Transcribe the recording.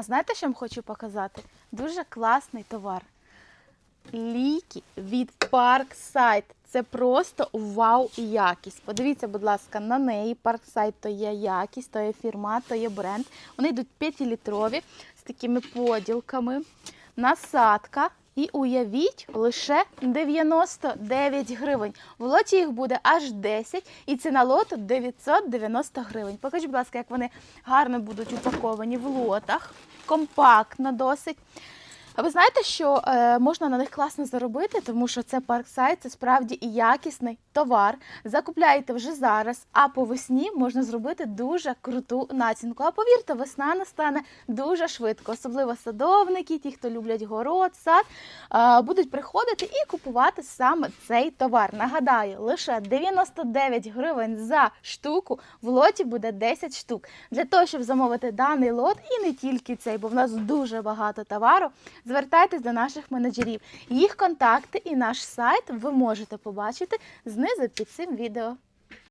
А знаєте, що я вам хочу показати? Дуже класний товар. Ліки від Parkside. Це просто вау якість. Подивіться, будь ласка, на неї. Parkside то є якість, то є фірма, то є бренд. Вони йдуть 5-літрові з такими поділками. Насадка. І уявіть, лише 99 гривень. В лоті їх буде аж 10, і ціна лоту 990 гривень. Покажіть, будь ласка, як вони гарно будуть упаковані в лотах, компактно досить. А ви знаєте, що е, можна на них класно заробити, тому що це парксайт, це справді і якісний товар. Закупляєте вже зараз, а по весні можна зробити дуже круту націнку. А повірте, весна настане дуже швидко, особливо садовники, ті, хто люблять город, сад, е, будуть приходити і купувати саме цей товар. Нагадаю, лише 99 гривень за штуку, в лоті буде 10 штук. Для того, щоб замовити даний лот, і не тільки цей, бо в нас дуже багато товару. Звертайтесь до наших менеджерів. Їх контакти і наш сайт ви можете побачити знизу під цим відео.